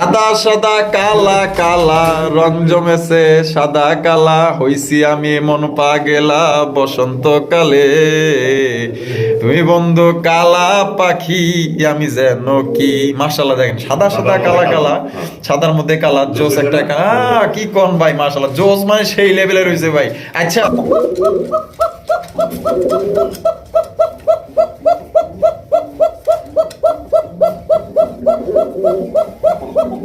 সাদা সাদা কালা কালা রং জমেছে সাদা কালা হইছি আমি মন পা গেলা বসন্তকালে। তুমি বন্ধু কালা পাখি আমি যেন কি? মাশাল্লাহ দেখেন সাদা সাদা কালা কালা। সাদার মধ্যে কালা জোস একটা কি কোন ভাই মাশাল্লাহ জোস মানে সেই লেভেলের হয়েছে ভাই। আচ্ছা।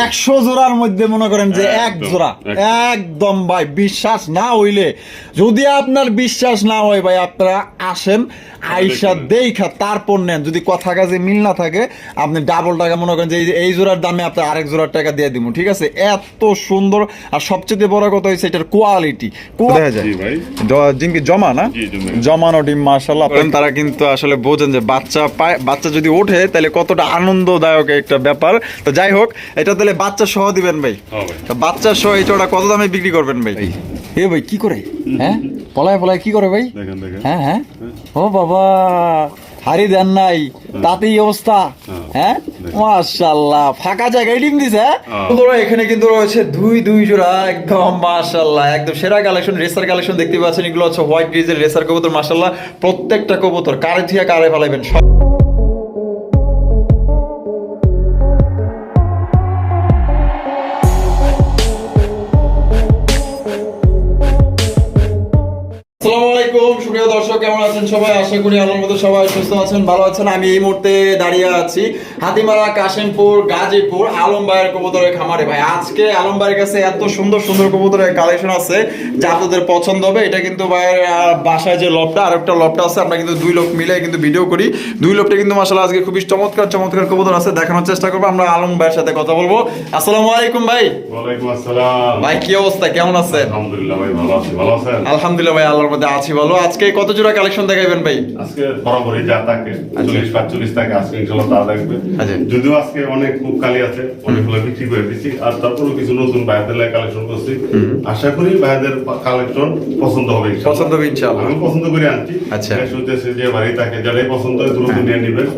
একশো জোড়ার মধ্যে মনে করেন যে এক একদম, জোড়া। একদম। ভাই বিশ্বাস না হইলে যদি আপনার বিশ্বাস না হয় ভাই আপনারা আসেন আইসা দেখা তারপর নেন। যদি কথা কাজে মিল না থাকে আপনি ডাবল টাকা মনে করেন যে এই- এই জোড়ার দামে আপনার আরেক জোড়ার টাকা দিয়ে দিব ঠিক আছে? এত সুন্দর আর সবচেয়ে বড় কথা হচ্ছে এটার কোয়ালিটি দেখা যায়। জি ভাই। ডিম কি জমা না? জমানো ডিম মার্শাল্লাহ তারা কিন্তু আসলে বোঝেন যে বাচ্চা পায় বাচ্চা যদি ওঠে তাহলে কতটা আনন্দদায়ক একটা ব্যাপার। তো যাই হোক এটা তাহলে বাচ্চা সহ দিবেন ভাই। হ্যাঁ বাচ্চা সহ এটা কত দামে বিক্রি করবেন ভাই? এ ভাই কি করে? হ্যাঁ? পলায় পলায় কি করে ভাই? দেখেন দেখেন। হ্যাঁ? হ্যাঁ। ও বাবা! হারি দেন নাই তাতেই অবস্থা। হ্যাঁ? মাশাল্লাহ ফাঁকা জায়গায় ডিম দিছে হ্যাঁ? বন্ধুরা এখানে কিন্তু রয়েছে দুই দুই জোড়া একদম মাশাল্লাহ একদম সেরা কালেকশন রেসার কালেকশন দেখতে পাচ্ছেন এগুলো হচ্ছে হোয়াইট গ্রিজের রেসার কবুতর মাশাল্লাহ প্রত্যেকটা কবুতর কারে থিয়া কারে ফেলাইবেন সব আসসালামু আলাইকুম। সুপ্রিয় দর্শক কেমন আছেন সবাই? আশা করি আল্লাহর মতো সবাই সুস্থ আছেন ভালো আছেন। আমি এই মুহূর্তে দাঁড়িয়ে আছি হাতিমারা কাশিমপুর গাজীপুর আলম ভাইয়ের কবুতরের খামারে। ভাই আজকে আলম ভাইয়ের কাছে এত সুন্দর সুন্দর কবুতরের কালেকশন আছে যা আপনাদের পছন্দ হবে। এটা কিন্তু ভাইয়ের বাসায় যে লবটা আর একটা লবটা আছে আমরা কিন্তু দুই লোক মিলে কিন্তু ভিডিও করি। দুই লোকটা কিন্তু মাসাল্লাহ আজকে খুবই চমৎকার চমৎকার কবুতর আছে দেখানোর চেষ্টা করব আমরা আলম ভাইয়ের সাথে কথা বলব। আসসালামু আলাইকুম ভাই। ভাই কি অবস্থা? কেমন আছেন? আলহামদুলিল্লাহ ভাই ভালো ভালো আছেন? আলহামদুলিল্লাহ ভাই আল্লাহর মধ্যে আছি ভালো। আজকে কত জোড়া কালেকশন দেখাইবেন ভাই? আজকে বরাবরই যা থাকে চল্লিশ পাঁচচল্লিশ থাকে আজকে ইনশাল্লাহ তা থাকবে আচ্ছা। যদিও আজকে অনেক খুব খালি আছে অনেকগুলো বিক্রি করে দিচ্ছি আর তারপরেও কিছু নতুন ভাইদের কালেকশন করছি। আশা করি ভাইদের কালেকশন পছন্দ হবে পছন্দ হবে ইনশাআল্লাহ। আমি পছন্দ করে আনছি। আচ্ছা। উদ্দেশ্যে যে বাড়ি থাকে যারাই পছন্দ হয় দ্রুত নিয়ে নিবেন।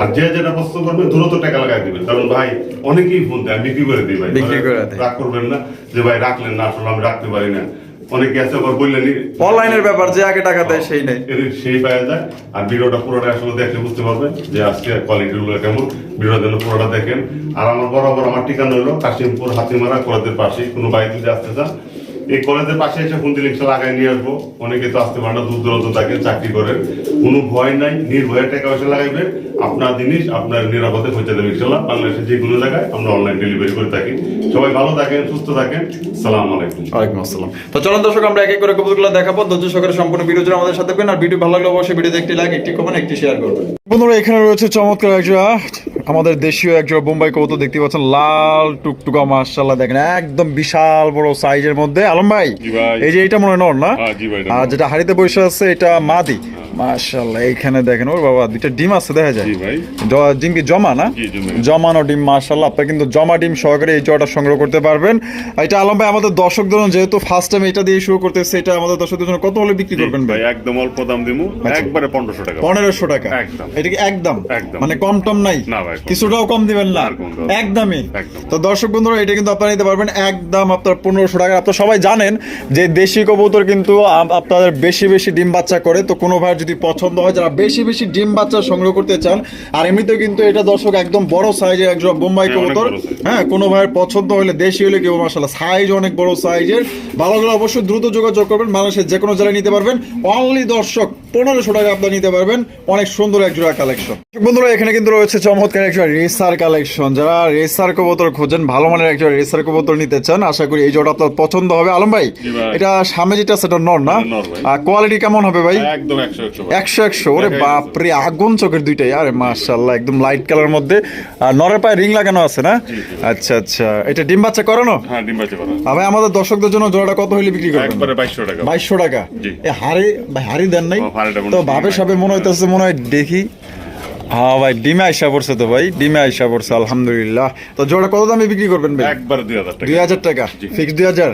আর যে যেটা পছন্দ করবে দ্রুত টাকা লাগাই দিবেন। কারণ ভাই অনেকেই ফোন দেয় আমি বিক্রি করে দিই ভাই। বিক্রি করে দেয়। রাগ করবেন না যে ভাই রাখলেন না আসলে আমি রাখতে পারি না। অনেকে আছে আবার বললেন অনলাইনের ব্যাপার যে আগে টাকা দেয় সেই নেই। সেই পাওয়া যায়। আর ভিডিওটা পুরোটা আসলে দেখলে বুঝতে পারবেন যে আজকে কোয়ালিটি গুলো কেমন। ভিডিওর জন্য পুরোটা দেখেন। আর আমার বরাবর আমার ঠিকানা হলো কাশিমপুর হাতিমারা কলেজের পাশে কোনো বাইক যদি আসতে চান এই কলেজের পাশে এসে ফোন দিলে ইনশাল্লাহ আগায় নিয়ে আসব। অনেকে তো আসতে পারে না দূর দূরান্ত থাকে চাকরি করেন। কোনো ভয় নাই নির্ভয়ে টাকা পয়সা লাগাইবে। আপনার জিনিস আপনার নিরাপদে পৌঁছে দেবে ইনশাল্লাহ। বাংলাদেশের যে কোনো জায়গায় আমরা অনলাইন ডেলিভারি করে থাকি। সবাই ভালো থাকেন সুস্থ থাকেন। সালাম আলাইকুম। ওয়ালাইকুম আসসালাম। তো চলুন দর্শক আমরা এক এক করে কবুতরগুলো দেখাবো। ধৈর্য সহকারে সম্পূর্ণ ভিডিও জুড়ে আমাদের সাথে থাকবেন। আর ভিডিও ভালো লাগলে অবশ্যই ভিডিওতে একটি লাইক একটি কমেন্ট একটি শেয়ার করবেন। বন্ধুরা এখানে রয়েছে চমৎকার একজোড়া আমাদের দেশীয় একজন বোম্বাই কবুতর দেখতে পাচ্ছেন লাল টুকটুকা মার্শাল্লাহ দেখেন একদম বিশাল বড় সাইজের মধ্যে। আলম ভাই এই যে এটা মনে হয় নর না? হ্যাঁ, আর যেটা হাড়িতে বসে আছে এটা মাদি। মাশাআল্লাহ এইখানে দেখেন ওর বাবা দুইটা ডিম আছে দেখা যায়? ভাই। ডিম কি জমা না? জমানো ডিম মার্শাল্লাহ আপনি কিন্তু জমা ডিম সহকারে এই জটা সংগ্রহ করতে পারবেন। এটা আলম ভাই আমাদের দর্শকদের জন্য যেহেতু ফার্স্ট টাইম এটা দিয়ে শুরু করতেছে এটা আমাদের দর্শকদের জন্য কত হলে বিক্রি করবেন ভাই? ভাই একদম অল্প দাম দিমু আচ্ছা। একবারে টাকা। টাকা। একদম। এটা কি একদম। মানে কম টম নাই? না ভাই, কিছুটাও কম দিবেন না। একদমই। তো দর্শক বন্ধুরা এটা কিন্তু আপনারা নিতে পারবেন একদম আপনার পনেরোশো টাকা। আপনারা সবাই জানেন যে দেশি কবুতর কিন্তু আপ- আপনাদের বেশি বেশি ডিম বাচ্চা করে তো কোনো ভাইয়ের যদি পছন্দ হয় যারা বেশি বেশি ডিম বাচ্চা সংগ্রহ করতে চান আর এমনিতেও কিন্তু এটা দর্শক একদম বড় সাইজের একজন বোম্বাই হ্যাঁ, কবুতর হ্যাঁ কোনো ভাইয়ের পছন্দ হলে দেশি হলে কেউ মাসাল্লাহ সাইজ অনেক বড় সাইজের ভালো অবশ্যই দ্রুত যোগাযোগ করবেন মানুষের যে কোনো জেলায় নিতে পারবেন। অনলি দর্শক পনেরোশো টাকা আপনারা নিতে পারবেন। অনেক সুন্দর এক জোড়া কালেকশন বন্ধুরা এখানে কিন্তু রয়েছে চমৎকার একটা রেসার কালেকশন যারা রেসার কবুতর খোঁজেন ভালো মানের একটা রেসার কবুতর নিতে চান আশা করি এই জোড়া আপনার পছন্দ হবে। আলম ভাই এটা সামনে যেটা সেটা নর না? কোয়ালিটি কেমন হবে ভাই? একদম একশো। একশো একশো ওরে বাপরে আগুন চোখের দুইটাই। আরে মার্শাল্লাহ একদম লাইট কালার মধ্যে। আর নরের পায়ে রিং লাগানো আছে না? আচ্ছা আচ্ছা। এটা ডিম বাচ্চা করানো? হ্যাঁ ডিম বাচ্চা করানো। আর ভাই আমাদের দর্শকদের জন্য জোড়াটা কত হইলে বিক্রি করবেন? একবারে বাইশশো টাকা। 2200 টাকা। এ হারে ভাই হারি দেন নাই। তো ভাবে সবে মনে হইতেছে মনে হয় দেখি। হ্যাঁ ভাই ডিমে আইসা পড়ছে তো ভাই ডিমে আইসা পড়ছে আলহামদুলিল্লাহ। তো জোড়া কত দামে বিক্রি করবেন ভাই? একবার দুই হাজার টাকা। দুই হাজার টাকা ফিক্স দুই হাজার?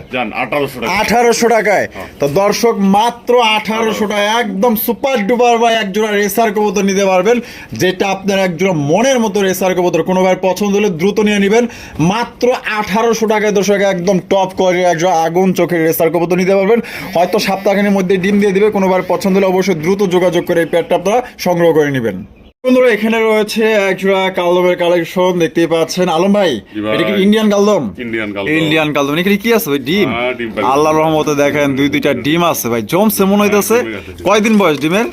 আঠারোশো টাকায়। তো দর্শক মাত্র আঠারোশো টাকা একদম সুপার ডুপার বা এক জোড়া রেসার কবুতর নিতে পারবেন যেটা আপনার এক জোড়া মনের মতো রেসার কবুতর। কোনো ভাই পছন্দ হলে দ্রুত নিয়ে নেবেন। মাত্র আঠারোশো টাকায় দর্শক একদম টপ কোয়ালিটির এক জোড়া আগুন চোখের রেসার কবুতর নিতে পারবেন। হয়তো সপ্তাহখানের মধ্যে ডিম দিয়ে দিবে কোনো ভাই পছন্দ হলে অবশ্যই দ্রুত যোগাযোগ করে এই পেয়ারটা আপনারা সংগ্রহ করে নেবেন। বন্ধুরা এখানে রয়েছে এক জোড়া কালদমের কালেকশন দেখতেই পাচ্ছেন। আলম ভাই এটা কি ইন্ডিয়ান কালদম? ইন্ডিয়ান কালদম। এখানে কি আছে ভাই? ডিম? হ্যাঁ, আল্লাহর রহমতে দেখেন দুই দুইটা ডিম আছে ভাই। জমছে মনে হইতেছে। কয়দিন বয়স ডিমের?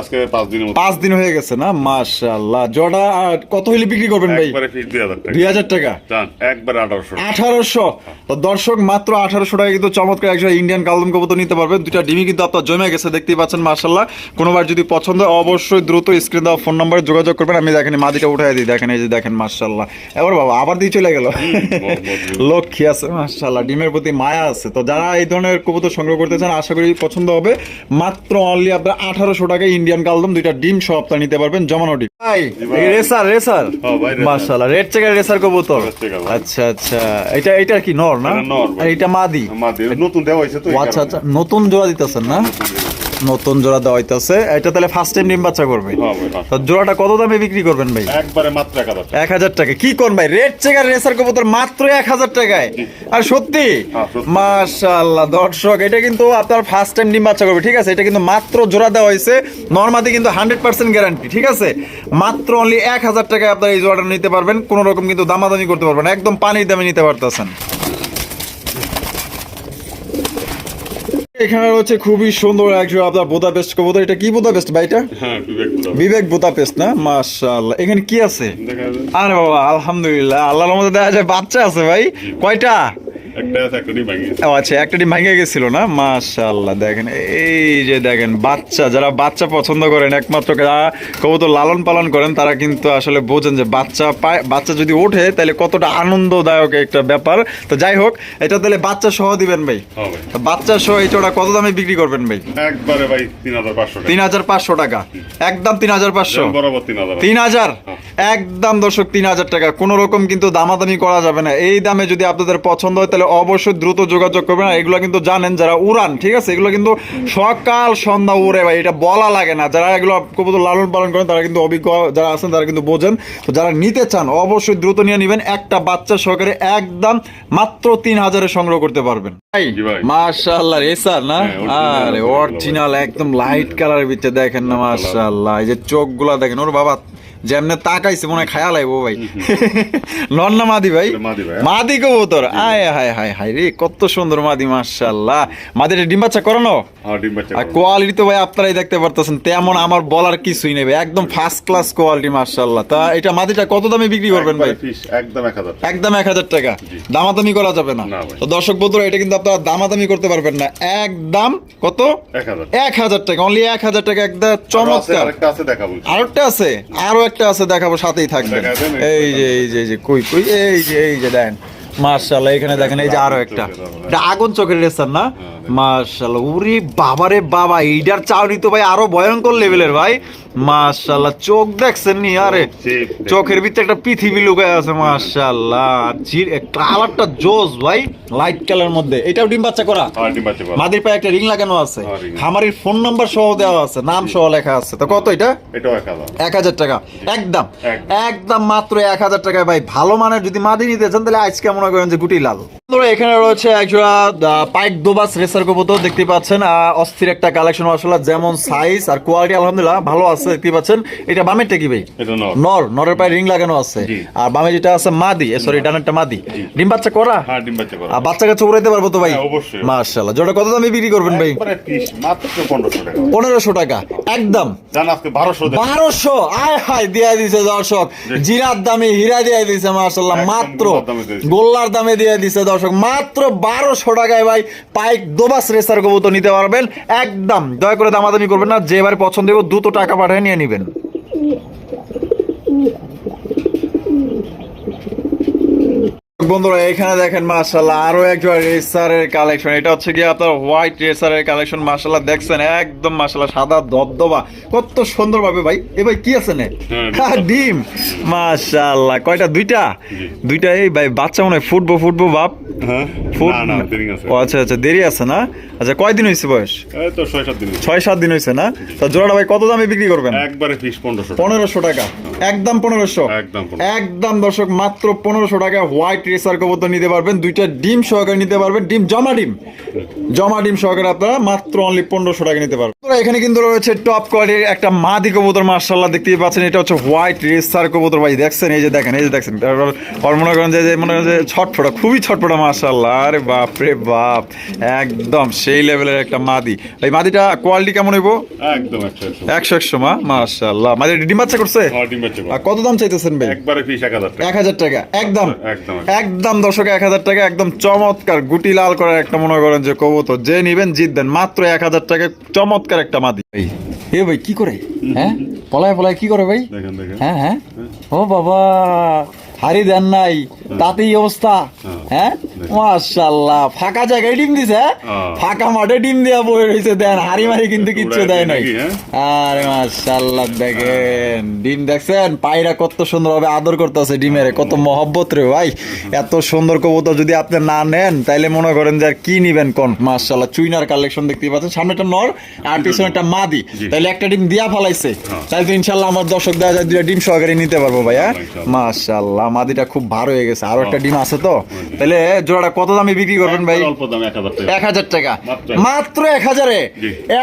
আজকে পাঁচ পাঁচ দিন হয়ে গেছে না? মাশাআল্লাহ। জোড়া কত হইলে বিক্রি করবেন ভাই? একবারে ফিক্স দুই হাজার টাকা। একবারে তো দর্শক মাত্র আঠারোশো টাকা কিন্তু চমৎকার একজন ইন্ডিয়ান কালদম কবুতর নিতে পারবেন। দুইটা ডিমই কিন্তু আপনার জমে গেছে দেখতেই পাচ্ছেন মার্শাল্লাহ কোনোবার যদি পছন্দ অবশ্যই দ্রুত স্ক্রিন দেওয়া ফোন নম্বরে যোগাযোগ করবেন আমি দেখেন মাদিটা উঠাই দিই দেখেন এই যে দেখেন মার্শাল্লাহ এবার বাবা আবার দিয়ে চলে গেল। লক্ষ্মী আছে মার্শাল্লাহ ডিমের প্রতি মায়া আছে। তো যারা এই ধরনের কবুতর সংগ্রহ করতে চান আশা করি পছন্দ হবে। মাত্র অনলি আপনার আঠারোশো টাকায় ইন্ডিয়ান কালদম দুইটা ডিম সহ আপনার নিতে পারবেন জমানো ডিম। ভাই। Racer racer. হ্যাঁ। মার্শাল্লাহ রেড চেকার রেসার কবুতর। আচ্ছা আচ্ছা এটা এটা কি নর না? এটা। মাদি। নতুন দেওয়া হয়েছে তো আচ্ছা আচ্ছা নতুন জোড়া দিতেছেন না? নতুন জোড়া দেওয়া হইতাছে। এটা তাহলে ফার্স্ট টাইম ডিম বাচ্চা করবে? হ্যাঁ। তো জোড়াটা কত দামে বিক্রি করবেন ভাই? একবারে মাত্র এক হাজার টাকা। কি কোন ভাই? রেড চেকার রেসার কবুতর মাত্র এক হাজার টাকায়। আর সত্যি? হ্যাঁ, মাশাআল্লাহ দর্শক এটা কিন্তু আপনার ফার্স্ট টাইম ডিম বাচ্চা করবে ঠিক আছে? এটা কিন্তু মাত্র জোড়া দেওয়া হয়েছে। নর্মাদি কিন্তু হান্ড্রেড পার্সেন্ট গ্যারান্টি ঠিক আছে? মাত্র অনলি এক হাজার টাকায় আপনার এই জোড়াটা নিতে পারবেন। কোনো রকম কিন্তু দামাদামি করতে পারবেন একদম পানির দামে নিতে পারতেছেন। এখানে রয়েছে খুবই সুন্দর একজন আপনার বোদাপেস্ট কবুতর। এটা কি বোদাপেস্ট ভাই এটা? হ্যাঁ বিবেক বোদা পেস্ট না? মাশাআল্লাহ। এখানে কি আছে? আরে বাবা আলহামদুলিল্লাহ আল্লাহর মধ্যে দেখা যায় বাচ্চা আছে ভাই। কয়টা? একটা আছে একটা ডিম ও আচ্ছা একটা ডিম ভেঙে গেছিল না? মাশাআল্লাহ দেখেন এই যে দেখেন বাচ্চা যারা বাচ্চা পছন্দ করেন একমাত্র যারা কবুতর লালন পালন করেন তারা কিন্তু আসলে বোঝেন যে বাচ্চা পায় বাচ্চা যদি ওঠে তাহলে কতটা আনন্দদায়ক একটা ব্যাপার। তো যাই হোক এটা তাহলে বাচ্চা সহ দিবেন ভাই? হ্যাঁ বাচ্চা সহ এই চোটা কত দামে বিক্রি করবেন ভাই? একবারে ভাই তিন হাজার পাঁচশো টাকা। তিন হাজার পাঁচশো টাকা। একদম তিন হাজার পাঁচশো। বরাবর তিন হাজার। একদম দর্শক তিন হাজার টাকা। কোনো রকম কিন্তু দামাদামি করা যাবে না। এই দামে যদি আপনাদের পছন্দ হয় তাহলে অবশ্যই দ্রুত যোগাযোগ করবেন। আর এগুলো কিন্তু জানেন যারা উড়ান ঠিক আছে? এগুলো কিন্তু সকাল সন্ধ্যা উড়ে ভাই এটা বলা লাগে না। যারা এগুলো কবুতর লালন পালন করেন তারা কিন্তু অভিজ্ঞ যারা আছেন তারা কিন্তু বোঝেন। তো যারা নিতে চান অবশ্যই দ্রুত নিয়ে নেবেন। একটা বাচ্চা সহকারে একদম মাত্র তিন হাজারে সংগ্রহ করতে পারবেন। মাশাআল্লাহ রেসার না? হ্যাঁ, আরে অরিজিনাল একদম লাইট কালারের ভিতরে দেখেন না মাশাআল্লাহ। এই যে চোখগুলা দেখেন ওর বাবা। যেমনে তাকাইছে মনে হয় খায়া লাইবো ভাই। নন না মাদি ভাই? এটা মাদি ভাই। কবুতর। আয় হায় হায় হায় রে কত সুন্দর মাদি মাশাআল্লাহ। মাদিটা ডিম বাচ্চা করানো? হ্যাঁ ডিম বাচ্চা আর কোয়ালিটি তো ভাই আপনারাই দেখতে পারতেছেন তেমন আমার বলার কিছুই নেবে একদম ফার্স্ট ক্লাস কোয়ালিটি মাশাআল্লাহ। তা এটা মাদিটা কত দামে বিক্রি করবেন ভাই? একদম এক হাজার টাকা। একদম এক হাজার টাকা। দামাদামি করা যাবে না। ভাই। তো দর্শক বন্ধুরা এটা কিন্তু আপনারা দামাদামি করতে পারবেন না। একদম কত? এক হাজার। টাকা অনলি এক হাজার টাকা একদম চমৎকার। আরেকটা আছে দেখাবো। আরেকটা আছে? আরও একটা আছে দেখাবো সাথেই থাকবে? এই যে এই যে এই যে কই কই এই যে এই যে দেন। মার্শাল্লাহ এখানে দেখেন এই যে আরও একটা। এটা আগুন চোখের রেসার না? মার্শাল্লাহ উরি বাবারে বাবা এইটার চাউনি তো ভাই আরও ভয়ঙ্কর লেভেলের ভাই। মার্শাল্লাহ চোখ দেখছেন নি? আরে চোখের ভিতরে একটা পৃথিবী লুকায় আছে মার্শাল্লাহ কালারটা জোস ভাই লাইট কালার মধ্যে। এটাও ডিম বাচ্চা করা? হ্যাঁ ডিম বাচ্চা করব। মাদির পায়ে একটা রিং লাগানো আছে। হ্যাঁ, খামারির ফোন নাম্বার সহ দেওয়া আছে নাম সহ লেখা আছে। তো কত এটা? এক হাজার। টাকা। একদম। একদম মাত্র এক হাজার টাকায় ভাই। ভালো মানের যদি মাদি নিতে চান তাহলে আজকে মনে করেন যে গুটি লাল। বন্ধুরা, এখানে রয়েছে একজোড়া পাইক দোবাস রেসার কবুতর দেখতে পাচ্ছেন। অস্থির একটা কালেকশন যেমন সাইজ আর কোয়ালিটি আলহামদুলিল্লাহ ভালো আছে দেখতে পাচ্ছেন। এটা বামেরটা কি ভাই? নর। নর নরের পায়ে রিং লাগানো আছে। আর বামে যেটা আছে মাদি সরি ডানেরটা মাদি। ডিম বাচ্চা করা? হ্যাঁ ডিম বাচ্চা করব। আর বাচ্চা কাছে উড়াইতে পারব তো ভাই? হ্যাঁ, যেটা কত দামে বিক্রি করবেন ভাই? পনেরোশো টাকা। একদম। বারোশো আয় হায় দিয়া দিছে দর্শক। জিরার দামে হীরা দিয়া দিছে মার্শাল্লাহ মাত্র। গোল্লার দামে দিয়েছে। গোল্লার দামে দিয়ে দিছে দর্শক। মাত্র বারোশো টাকায় ভাই পাইক দোবাস রেসার কবুতর নিতে পারবেন। একদম দয়া করে দামাদামি করবেন না যে এবার পছন্দ হবে দুটো টাকা পাঠিয়ে নিয়ে নেবেন। বন্ধুরা এখানে দেখেন আরও একজন রেসারের কালেকশন। এটা হচ্ছে কি আপনার হোয়াইট রেসারের কালেকশন মাশাল্লাহ দেখছেন? একদম মাশাল্লাহ সাদা দবদবা কত সুন্দর ভাবে ভাই। এ ভাই কি আছে নে? হ্যাঁ, হ্যাঁ, ডিম। মাশাল্লাহ কয়টা? দুইটা? দুইটা এই ভাই বাচ্চা মনে হয় ফুটবো ফুটবো বাপ। হ্যাঁ? না না দেরি আছে ও আচ্ছা আচ্ছা দেরি আছে না? আচ্ছা কয়দিন হয়েছে বয়স? এই তো ছয় সাত দিন ছয় সাত দিন হয়েছে না? তা জোড়াটা ভাই কত দামে বিক্রি করবেন? একবারে পনেরোশো পনেরোশো টাকা। একদম পনেরোশো। একদম একদম দর্শক মাত্র পনেরোশো টাকা হোয়াইট রেসার কবুতর নিতে পারবেন। দুইটা ডিম সহকারে নিতে পারবেন। ডিম জমা ডিম। জমা ডিম সহকারে আপনারা মাত্র অনলি পনেরোশো টাকা নিতে পারবেন। এখানে কিন্তু রয়েছে টপ কোয়ালিটির একটা মাদি কবুতর মার্শাল্লাহ দেখতেই পাচ্ছেন। এটা হচ্ছে হোয়াইট রেসার কবুতর ভাই। দেখছেন? এই যে দেখেন এই যে দেখছেন মনে করেন যে যে মনে করেন যে ছটফটা খুবই ছটফটা মার্শাল্লাহ আরে বাপ রে বাপ। একদম সেই লেভেলের একটা মাদি। এই মাদিটা কোয়ালিটি কেমন হইব? একদম একশো একশো। মা মার্শাল্লাহ মাদি ডিম বাচ্চা করছে? আর কত দাম চাইতেছেন ভাই? একবারে ফিস এক হাজার টাকা। এক হাজার টাকা একদম। একদম। একদম। দর্শক এক হাজার টাকা একদম চমৎকার গুটি লাল করার একটা মনে করেন যে কবুতর। যে নিবেন জিতবেন মাত্র এক হাজার টাকা চমৎকার একটা মাদি। ভাই এ ভাই কি করে? হ্যাঁ? পলায় পলায় কি করে ভাই? দেখেন দেখেন। হ্যাঁ হ্যাঁ? ও বাবা হারি দেন নাই। তাতেই অবস্থা। হ্যাঁ? মাশাল্লাহ ফাঁকা জায়গায় ডিম দিছে হ্যাঁ? হ্যাঁ। ফাঁকা মাঠে ডিম দেওয়া বয়ে রয়েছে দেন হারি মারি কিন্তু কিচ্ছু দেয় দেয় নাই। হ্যাঁ? আরে মাশাল্লাহ দেখেন ডিম দেখছেন? পায়রা কত সুন্দরভাবে আদর করতেছে ডিমের কত মহব্বত রে ভাই। এত সুন্দর কবুতর যদি আপনি না নেন তাইলে মনে করেন যে আর কি নিবেন কোন? মাশাল্লাহ চুইনার কালেকশন দেখতে পাচ্ছেন। সামনে একটা নর আর পিছনে একটা মাদি। তাইলে একটা ডিম দিয়া ফেলাইছে। হ্যাঁ। তাইলে তো ইনশাল্লাহ আমার দর্শক দেওয়া যায় দুইটা ডিম সহকারে নিতে পারব ভাইয়া। মাশাল্লাহ মাদিটা খুব ভালো হয়ে গেছে। আরও একটা ডিম আছে তো? তাহলে জোড়াটা কত দামে বিক্রি করবেন ভাই? অল্প দাম এক হাজার টাকা। মাত্র এক হাজারে।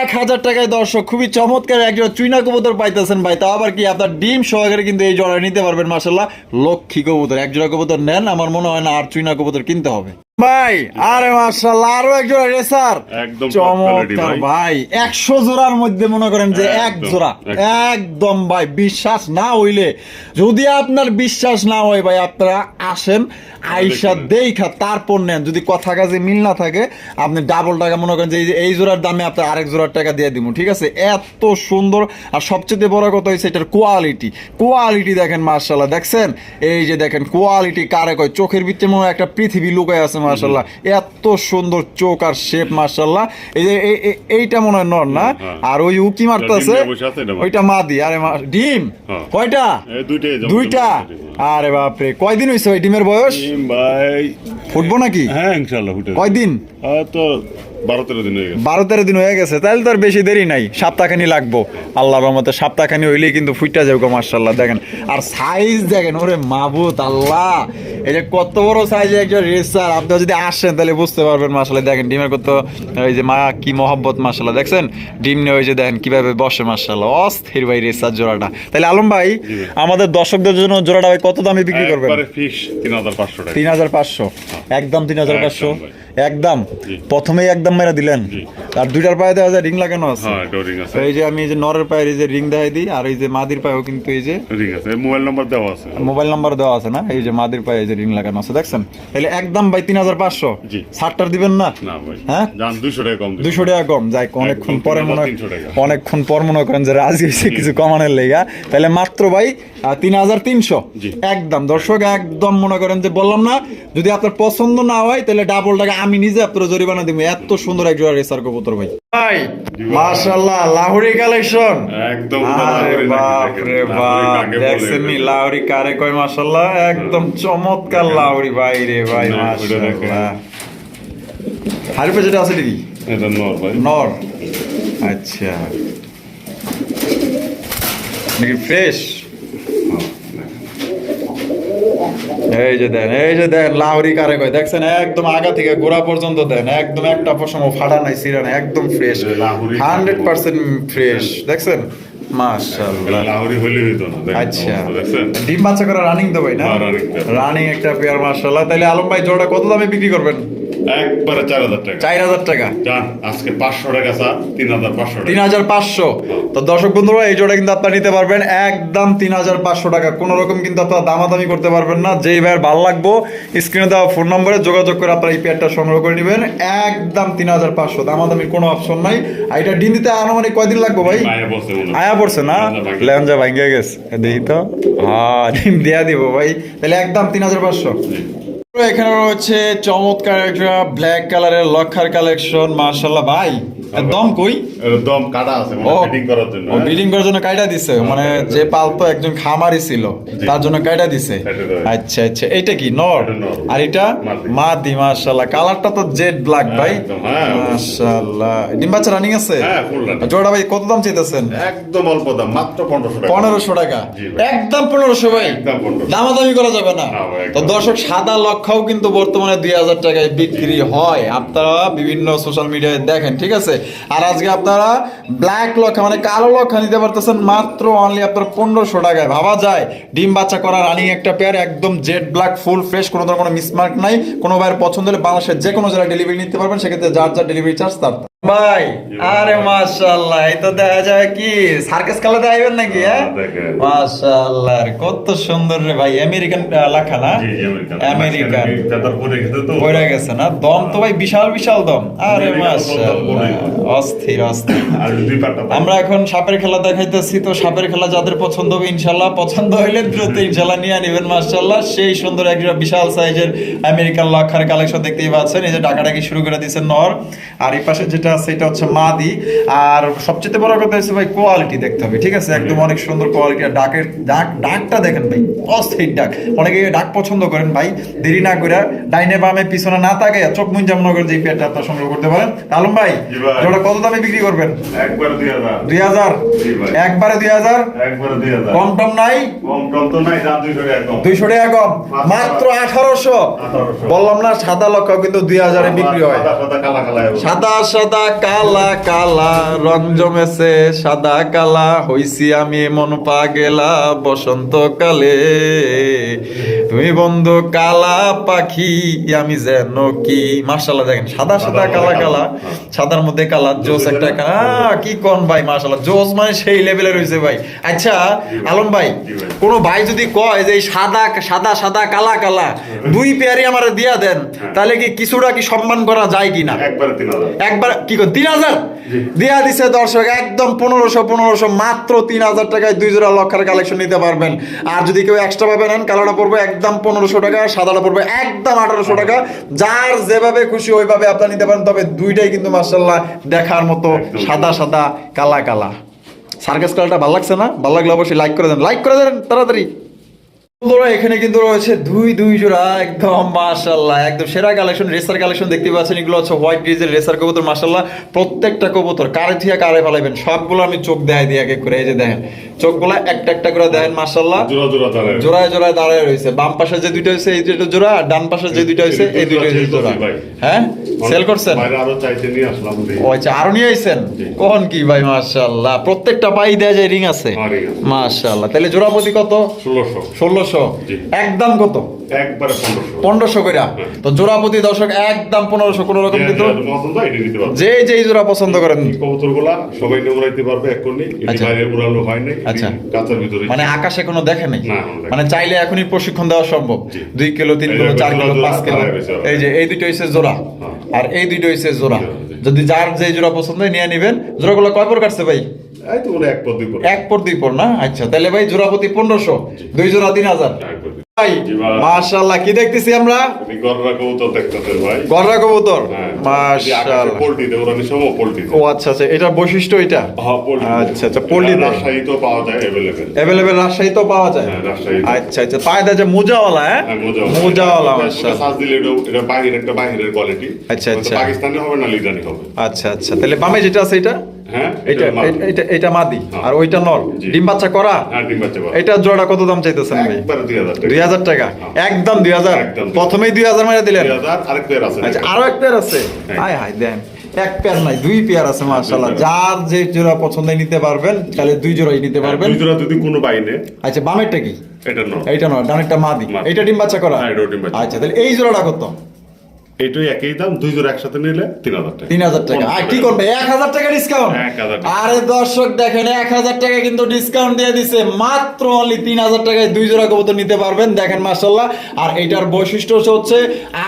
এক হাজার? টাকায় দর্শক খুবই চমৎকার একজন চুইনা কবুতর পাইতেছেন ভাই। তা আবার কি আপনার ডিম সহকারে কিন্তু এই জোড়া নিতে পারবেন মার্শাল্লাহ লক্ষ্মী কবুতর এক জোড়া কবুতর নেন আমার মনে হয় না আর চুইনা কবুতর কিনতে হবে। ভাই আরে মাশাল্লাহ আরও এক জোড়া রেসার একদম চমৎকার ভাই। একশো জোড়ার মধ্যে মনে করেন যে এক জোড়া। একদম। ভাই বিশ্বাস না হইলে যদি আপনার বিশ্বাস না হয় ভাই আপনারা আসেন আইসা দেখা তারপর নেন। যদি কথা কাজে মিল না থাকে আপনি ডাবল টাকা মনে করেন যে এই জোড়ার দামে আপনার আরেক জোড়ার টাকা দিয়ে দিব ঠিক আছে? এত সুন্দর আর সবচেয়ে বড় কথা হয়েছে এটার কোয়ালিটি কোয়ালিটি দেখেন মার্শাল্লাহ দেখছেন? এই যে দেখেন কোয়ালিটি কারে কয়? চোখের ভিতরে মনে হয় একটা পৃথিবী লুকায় আছে মার্শাল্লাহ এত সুন্দর চোখ আর শেপ মার্শাল্লাহ এই যে এই- এই- এইটা মনে হয় নর না? হ্যাঁ। আর ওই উকি মারতেছে ওইটা মা মাদি। মাদি। আরে ডিম? হ্যাঁ। কয়টা? দুইটা? আরে বাপরে কয়দিন হয়েছে ভাই ডিমের বয়স? ভাই ফুটবো নাকি? হ্যাঁ ইনশাল্লাহ কয়দিন? হয়তো বারো তেরো দিন হয়ে গেছে তাহলে তো আর বেশি দেরি নাই। সপ্তাহখানি লাগবো। আল্লাহর রহমতে সপ্তাহখানি হইলেই কিন্তু ফুইটা যাবে মার্শাল্লাহ দেখেন আর সাইজ দেখেন ওরে মাবুত আল্লাহ! এই যে কত বড় সাইজে একজন রেসার আপনি যদি আসেন তাহলে বুঝতে পারবেন মার্শাল্লাহ দেখেন ডিমের কত ওই যে মা কি মহব্বত মার্শাল্লাহ দেখছেন? ডিম নিয়ে ওই যে দেখেন কীভাবে বসে মার্শাল্লাহ অস্থির ভাই রেসার জোড়াটা। তাহলে আলম ভাই আমাদের দর্শকদের জন্য জোড়াটা ভাই কত দামে বিক্রি করবেন? তিন হাজার পাঁচশো একদম তিন হাজার পাঁচশো। একদম। প্রথমেই একদম একদম মেরা দিলেন। আর দুইটার পায়ে দেওয়া যায় রিং লাগানো আছে। হ্যাঁ এই যে আমি এই যে নরের পায়ের এই যে রিং দেখাই দিই আর এই যে মাদির পায়েও কিন্তু এই যে রিং আছে। মোবাইল নাম্বার দেওয়া আছে। মোবাইল নাম্বার দেওয়া আছে না? এই যে মাদির পায়ে এই যে রিং লাগানো আছে দেখছেন? তাহলে একদম ভাই তিন হাজার পাঁচশো। জি। ষাটটার দিবেন না? না ভাই। হ্যাঁ? দুশো টাকা কম। দুশো টাকা কম। যাই অনেকক্ষণ পরে মনে 300 টাকা। অনেকক্ষণ পর মনে করেন যে রাজি হয়েছে কিছু কমানোর লেগা। তাহলে মাত্র ভাই তিন হাজার তিনশো। জি। একদম। দর্শক একদম মনে করেন যে বললাম না যদি আপনার পছন্দ না হয় তাহলে ডাবল টাকা আমি নিজে আপনার জরিমানা দিব। এত সুন্দর এক জোড়া রেসার কবুতর ভাই। ভাই মাশাআল্লাহ লাহোরি কালেকশন। একদম আরে বাপ রে বাপ দেখছেন নি লাহোরি কারে কয় মাশাআল্লাহ? একদম চমৎকার লাহোরি ভাই রে ভাই মাশাআল্লাহ। হারিপে যেটা আছে দিদি এটা নর ভাই। নর। আচ্ছা। নাকি ফ্রেশ? এই যে দেন এই যে দেন লাহরি কারে কয়? দেখছেন একদম আগা থেকে গোড়া পর্যন্ত দেন একদম একটা পশম ফাটা নাই সিরা নাই একদম ফ্রেশ হান্ড্রেড পার্সেন্ট ফ্রেশ দেখছেন? মাশাআল্লাহ। লাহোরি হইলে হইতো না আচ্ছা। ডিম বাচ্চা করা রানিং দেবাই না? হ্যাঁ। রানিং একটা পেয়ার মাশাআল্লাহ। তাহলে আলম ভাই জোড়া কত দামে বিক্রি করবেন? একবারে চার হাজার টাকা। চার হাজার টাকা। আজকে পাঁচশো টাকা চা তিন হাজার পাঁচশো তিন হাজার পাঁচশো। তো দর্শক বন্ধুরা এই জোড়া কিন্তু আপনারা নিতে পারবেন। একদম তিন হাজার পাঁচশো টাকা। কোনো রকম কিন্তু আপনারা দামাদামি করতে পারবেন না। যেই ভাইয়ের ভালো লাগবো স্ক্রিনে দেওয়া ফোন নম্বরে যোগাযোগ করে আপনারা এই পেয়ারটা সংগ্রহ করে নেবেন। একদম তিন হাজার পাঁচশো। দামাদামির কোনো অপশন নাই। আর এটা ডিম দিতে আনুমানিক কয়দিন লাগবে ভাই। আয়া পড়ছে না? লেঞ্জা ভাঙ্গে গেছে। দেখি তো। হ্যাঁ ডিম দেয়া দিব ভাই। তাহলে একদম তিন হাজার পাঁচশো। এখানে রয়েছে চমৎকার একটা ব্ল্যাক কালারের লক্ষার কালেকশন মার্শাল্লাহ ভাই। দম কই? একদম কাটা আছে মানে করার জন্য ও বিল্ডিং করার জন্য কাইটা দিছে মানে যে পালতো একজন খামারি ছিল তার জন্য কাইটা দিছে। আচ্ছা আচ্ছা এইটা কি নর? আর এটা? মাদি। মাশাআল্লাহ কালারটা তো জেড ব্ল্যাক ভাই। হ্যাঁ, অবশ্যই। মাশাআল্লাহ ডিম বাচ্চা রানিং আছে? হ্যাঁ, জোড়া ভাই কত দাম চাইতেছেন? একদম অল্প দাম মাত্র পনেরোশো টাকা। পনেরোশো টাকা। একদম পনেরোশো ভাই। একদম 1500 দামাদামি করা যাবে না। ভাই। তো দর্শক সাদা লক্ষাও কিন্তু বর্তমানে দুই হাজার টাকায় বিক্রি হয়। আপনারা বিভিন্ন সোশ্যাল মিডিয়ায় দেখেন ঠিক আছে? আর আজকে আপনারা ব্ল্যাক লক্ষা মানে কালো লক্ষা নিতে পারতেছেন মাত্র অনলি আপনার পনেরোশো টাকায় ভাবা যায়, ডিম বাচ্চা করা রানিং একটা পেয়ার একদম জেড ব্ল্যাক ফুল ফ্রেশ কোনো ধরনের কোনো মিসমার্ক নাই কোনো ভাইয়ের পছন্দ হলে বাংলাদেশের যে কোনো জায়গায় ডেলিভারি নিতে পারবেন, সেক্ষেত্রে যার যার ডেলিভারি চার্জ তার তার। ভাই আরে মাশাআল্লাহ এই তো দেখা যায় কি সার্কাস কালাতে আইবেন নাকি হ্যাঁ হ্যাঁ, মাশাআল্লাহ কত সুন্দর রে ভাই আমেরিকান লেখা না? আমেরিকান। পড়ে গেছে না? দম তো ভাই বিশাল বিশাল দম। আরে মাশাআল্লাহ অস্থির অস্থির। আমরা এখন সাপের খেলা দেখাইতেছি তো সাপের খেলা যাদের পছন্দ হবে ইনশাল্লাহ পছন্দ হইলে দ্রুত ইনশাল্লাহ নিয়ে নেবেন মাশাল্লাহ সেই সুন্দর একটা বিশাল সাইজের আমেরিকান লক্ষার কালেকশন দেখতেই পাচ্ছেন। এই যে ডাকাডাকি শুরু করে দিয়েছেন নর। আর এই পাশে যেটা আছে এটা হচ্ছে মাদি। আর সবচেয়ে বড় কথা হচ্ছে ভাই কোয়ালিটি দেখতে হবে ঠিক আছে? একদম অনেক সুন্দর কোয়ালিটি আর ডাকের ডাক ডাকটা দেখেন ভাই অস্থির ডাক। অনেকে ডাক পছন্দ করেন ভাই দেরি না করে ডাইনে বামে পিছনে না তাকে চোখ মুঞ্জাম নগর যে পেটটা আপনার সংগ্রহ করতে পারেন। আলম ভাই ওটা কত দামে বিক্রি করবেন? একবার দুই হাজার। একবারে দুই হাজার। কম টম নাই। দুইশো টাকা কম। মাত্র আঠারোশো। বললাম না সাদা লক্ষ কিন্তু দুই হাজারে বিক্রি হয়। সাদা সাদা কালা কালা কালা রং জমেছে সাদা কালা হইছি আমি মন পা গেলা বসন্তকালে। তুমি বন্ধু কালা পাখি আমি যেন কি? মার্শাল্লাহ দেখেন সাদা সাদা কালা কালা সাদার মধ্যে কালা জোস একটা কি কোন ভাই মার্শাল্লাহ জোস মানে সেই লেভেলের হয়েছে ভাই। আচ্ছা আলম ভাই। কোনো ভাই যদি কয় যে এই সাদা সাদা সাদা কালা কালা দুই পেয়ারি আমার দিয়া দেন তাহলে কি কিছুটা কি সম্মান করা যায় কিনা? একবারে। একবার কি কর তিন হাজার? দিয়া দিছে দর্শক একদম পনেরোশো পনেরোশো মাত্র তিন হাজার টাকায় দুই জোড়া লক্ষার কালেকশন নিতে পারবেন। আর যদি কেউ এক্সট্রা ভাবে নেন কালোটা পড়বে একদম পনেরোশো টাকা সাদাটা পড়বে একদম আঠারোশো টাকা। যার যেভাবে খুশি ওইভাবে আপনার নিতে পারেন তবে দুইটাই কিন্তু মার্শাল্লাহ দেখার মতো সাদা সাদা কালা কালা। সার্কাস কালারটা ভালো লাগছে না? ভালো লাগলে অবশ্যই লাইক করে দেন। লাইক করে দেন তাড়াতাড়ি। বন্ধুরা, এখানে কিন্তু রয়েছে দুই দুই জোড়া, একদম মাশাল্লাহ একদম সেরা কালেকশন রেসার কালেকশন দেখতে পাচ্ছেন, এগুলো হচ্ছে হোয়াইট গ্রিজের রেসার কবুতর মাশাল্লাহ প্রত্যেকটা কবুতর, কারে থিয়া কারে ফেলাইবেন, সবগুলো আমি চোখ দেয় দিয়ে এক করে, এই যে দেখেন। চোখগুলো একটা একটা করে দেখেন দাঁড়ায়। জোড়ায় জোড়ায় দাঁড়ায় রয়েছে। বাম পাশে যে দুইটা হয়েছে এই দুটো জোড়া আর ডান পাশে যে দুইটা হয়েছে এই দুইটা হয়েছে জোড়া। হ্যাঁ? সেল করছেন। ও আচ্ছা আরও নিয়ে আইছেন। কখন কি ভাই মাশাল্লাহ প্রত্যেকটা পাই দেয়া যায় রিং আছে। হ্যাঁ। মাশাল্লাহ তাহলে জোড়াপতি কত? ষোলোশো। ষোলোশো। একদম কত? একবারে পনেরোশো। কইরা। তো জোড়াপতি দর্শক একদম পনেরোশো কোনো রকম কিন্তু যে যেই জোড়া পছন্দ করেন। সবাই নিয়ে উড়াইতে পারবে এক্ষুনি আচ্ছা। বাইরে উড়ানো হয় নাই। আচ্ছা। ভিতরে মানে আকাশে কোনো দেখে নেই? মানে চাইলে এখনই প্রশিক্ষণ দেওয়া সম্ভব। দুই কিলো তিন কিলো চার জোড়া কিলো। পাঁচ কিলো। এই যে এই দুটো হচ্ছে জোড়া। হ্যাঁ। আর এই দুটো হচ্ছে জোড়া। যদি যার যে জোড়া পছন্দ হয় নিয়ে নিবেন। জোড়াগুলো কয় প্রকার কাটছে ভাই? এক পর দুই পর না? আচ্ছা তাহলে ভাই জোড়াপতি পনেরোশো দুই জোড়া তিন হাজার। এক। ভাই কি দেখতেছি আমরা? গররা কবুতর দেখতেছেন ভাই। গররা কবুতর? হ্যাঁ। পোল্ট্রি দেবো ওরা সময় পোল্ট্রি ও আচ্ছা আচ্ছা এটার বৈশিষ্ট্য এটা? হ্যাঁ পোল্ট্রি। আচ্ছা, আচ্ছা। রাজশাহী তো পাওয়া যায় রাজশাহী তো পাওয়া যায়? হ্যাঁ। আচ্ছা আচ্ছা পায়দা যে মোজাওয়ালা হ্যাঁ? মোজা মোজাওয়ালা। এটা সাজ দিলে এটা এটা বাহির একটা বাহিরের কোয়ালিটি আচ্ছা, আচ্ছা। পাকিস্তানি হবে না হবে। আচ্ছা আচ্ছা তাহলে বামে যেটা আছে এটা? হ্যাঁ? এটা এটা- এটা এটা মাদি। হ্যাঁ। আর ওইটা নর ডিম বাচ্চা করা? হ্যাঁ ডিম বাচ্চা করা। এটা জোড়া কত দাম চাইতেছেন ভাই? দুই হাজার টাকা। দুই হাজার টাকা। হ্যাঁ। একদম দুই হাজার। প্রথমেই দুই হাজার মারা দিলেন। আরেক পেয়ার আছে। আচ্ছা আরও এক পেয়ার আছে? হ্যাঁ। হাই হাই দেন। এক পেয়ার নাই দুই পেয়ার আছে মাশাআল্লাহ। যার যে জোড়া পছন্দ নিতে পারবেন তাহলে দুই জোড়াই নিতে পারবেন। দুই জোড়া যদি কোনো বাইনে আচ্ছা বামেরটা কি? এটা নয় এইটা নয় ডানেরটা মাদি। মাদি। এইটা ডিম বাচ্চা করা? হ্যাঁ। আচ্ছা তাহলে এই জোড়াটা কত? এটাই একই দাম দুই জোড়া একসাথে নিলে তিন হাজার টাকা। তিন হাজার টাকা। আর কি করবে? এক হাজার টাকা ডিসকাউন্ট 1000 আরে দর্শক দেখেন এক হাজার টাকা কিন্তু ডিসকাউন্ট দিয়ে দিছে। মাত্র অনলি তিন হাজার টাকায় দুই জোড়া কবুতর নিতে পারবেন দেখেন মার্শাল্লাহ আর এটার বৈশিষ্ট্য হচ্ছে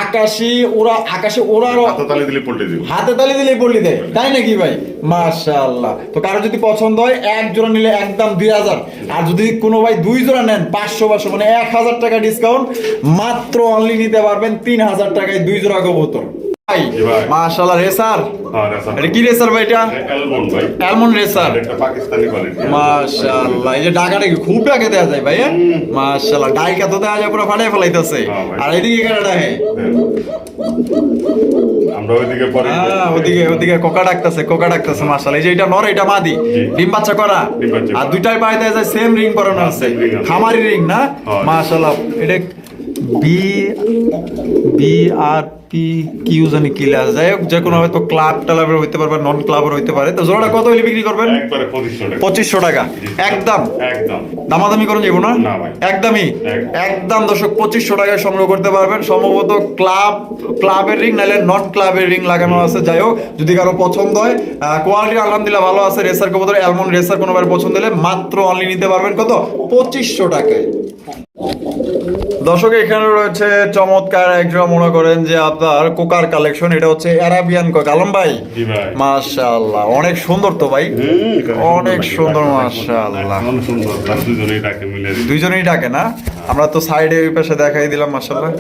আকাশি ওরা আকাশে হাতে তালি দিলে পল্টে দিব। হাতে তালি দিলেই বললি দেয়। তাই নাকি ভাই? মাশাআল্লাহ। তো কারও যদি পছন্দ হয় এক জোড়া নিলে একদম দুই হাজার। আর যদি কোনো ভাই দুই জোড়া নেন পাঁচশো পাঁচশো মানে এক হাজার টাকা ডিসকাউন্ট মাত্র অনলি নিতে পারবেন তিন হাজার টাকায় দুই জোড়া কবুতর। ভাই মাশাআল্লাহ রেসার হ্যাঁ এটা কি রেসার ভাই এটা অ্যালমন্ড ভাই। অ্যালমন্ড রেসার একটা পাকিস্তানি কোয়ালিটি মাশাআল্লাহ এই যে ডাকাটা খুব ডাকে দেওয়া যায় ভাই হ্যাঁ? মাশাআল্লাহ ডাইকা তো দেওয়া যায় পুরো ফাটাই ফেলাইতেছে। হ্যাঁ আর এদিকে কেন ডাকে? আমরা ওইদিকে পরে হ্যাঁ, ওদিকে ওদিকে কোকা ডাকতেছে কোকা ডাকতেছে মাশাআল্লাহ। এই যে এটা নর এটা মাদি। ডিম বাচ্চা করা। আর। দুইটাই যায় সেম রিং পরানো আছে। খামারি রিং না। মাশাআল্লাহ এটা B B R P Q জানি কি লেখা যায় হোক যে কোনো হয়তো ক্লাব টালাবের হইতে পারবে নন ক্লাবের হইতে পারে। তো জোড়াটা কত হলে বিক্রি করবেন? একবারে টাকা। একদম। একদম। দামাদামি করুন যাব না? না ভাই। একদমই। একদম। দর্শক টাকায় সংগ্রহ করতে পারবেন। সম্ভবত ক্লাব ক্লাবের রিং নাহলে নট ক্লাবের রিং লাগানো আছে। যাই হোক যদি কারও পছন্দ হয় কোয়ালিটি আলহামদুলিল্লাহ ভালো আছে। রেসার কবুতর অ্যালমন্ড রেসার কোনোবার পছন্দ হলে মাত্র অনলি নিতে পারবেন কত? পঁচিশশো টাকায়। দর্শক এখানে রয়েছে চমৎকার একজন মনে করেন যে আপনার কোকার কালেকশন এটা হচ্ছে অ্যারাবিয়ান কক আলম ভাই জি ভাই। মাশাআল্লাহ অনেক সুন্দর তো ভাই? অনেক নাকি, সুন্দর, মাশাআল্লাহ। দুইজনেই ডাকে না? আমরা তো সাইডে ওই পাশে দেখাই দিলাম মাসাল্লাহ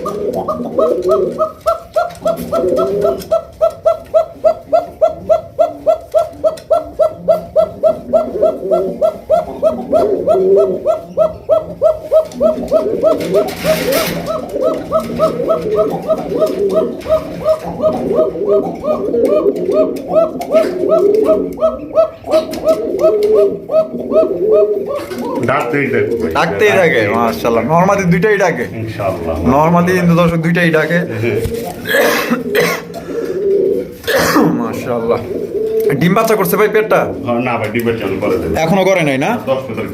ডাকতেই ভাই। ডাকতেই থাকে নর্মালি দুইটাই ডাকে। ইনশাআল্লাহ। নর্মালি কিন্তু দর্শক দুইটাই ডাকে। মাশাআল্লাহ। ডিম বাচ্চা করছে ভাই পেটটা? না ভাই করে দেবে। এখনও করে নাই না?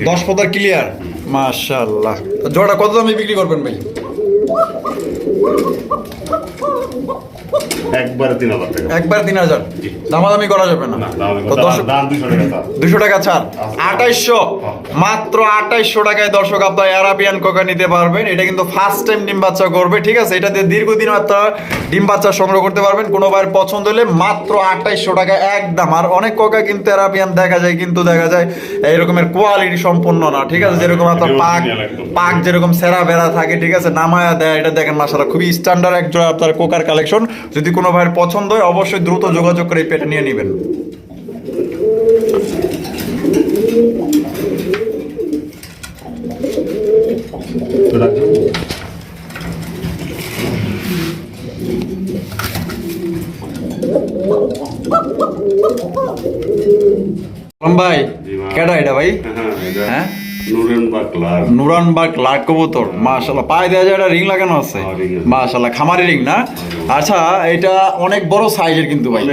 দশ পদার ক্লিয়ার মাশাআল্লাহ। তো জোড়া কত দামে বিক্রি করবেন ভাই? একবারে তিন হাজার টাকা। একবার তিন হাজার? জি। দামাদামি করা যাবে না। দুশো টাকা ছাড়। আচ্ছা। আঠাইশশো। মাত্র আঠাইশশো টাকায় দর্শক আপনার অ্যারাবিয়ান কোকা নিতে পারবেন। এটা কিন্তু ফার্স্ট টাইম ডিম বাচ্চা করবে ঠিক আছে? এটাতে দীর্ঘদিন আপনারা ডিম বাচ্চা সংগ্রহ করতে পারবেন। কোনো ভাইয়ের পছন্দ হলে মাত্র আঠাইশশো টাকা একদম। আর অনেক কোকা কিন্তু অ্যারাবিয়ান দেখা যায় কিন্তু দেখা যায় এইরকমের কোয়ালিটি সম্পূর্ণ না ঠিক আছে? যেরকম আপনার পাক পাক যেরকম সেরা বেড়া থাকে ঠিক আছে? নামায়া দেয় এটা দেখেন মাসালা খুবই স্ট্যান্ডার্ড একজন আপনার কোকার কালেকশন যদি কোনো ভাইয়ের পছন্দ হয় অবশ্যই দ্রুত যোগাযোগ করে এই পেটে নিয়ে নেবেন। ভাই। কেডা এটা ভাই? হ্যাঁ, এটা? নুরেনবার্গ লাল। নুরানবার্গ লাট কবুতর মাশাল্লাহ পায়ে দেওয়া যায় একটা রিং লাগানো আছে? ring আছে। মাশাল্লাহ খামারি রিং না? আচ্ছা এটা অনেক বড় সাইজের কিন্তু ভাই।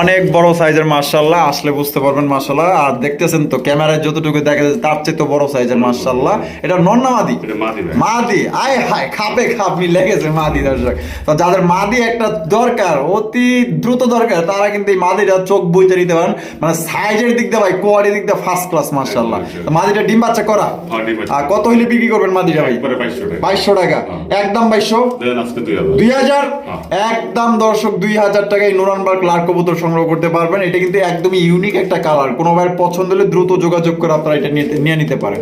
অনেক বড়। সাইজের মাশাল্লাহ আসলে বুঝতে পারবেন মাশাল্লাহ আর দেখতেছেন তো ক্যামেরায় যতটুকু দেখা যাচ্ছে তার চেয়ে তো বড় সাইজের মাশাল্লাহ এটা নন্নামাদি মাদি? মাদি আয় হায় খাপে খাপি লেগেছে মাদি দর্শক। তো যাদের মাদি একটা দরকার অতি দ্রুত দরকার তারা কিন্তু এই মাদিটা চোখ বইতে নিতে পারেন। মানে সাইজের দিক দিয়ে ভাই কোয়ালিটির দিক দিয়ে ফার্স্ট ক্লাস মাশাল্লাহ তো মাদিটা ডিম বাচ্চা করা? হ্যাঁ। আর কত হইলে বিক্রি করবেন মাদিরা ভাই? একবারে 2200 টাকা। বাইশশো টাকা। হ্যাঁ। একদম বাইশশো? 2000 দুই হাজার। হ্যাঁ। একদম দর্শক দুই হাজার টাকায় নুরানবার্গ লার কবুতর সংগ্রহ করতে পারবেন। এটা কিন্তু একদমই ইউনিক একটা কালার কোনো ভাইয়ের পছন্দ হলে দ্রুত যোগাযোগ করে আপনারা এটা নিয়ে নিয়ে নিতে পারেন।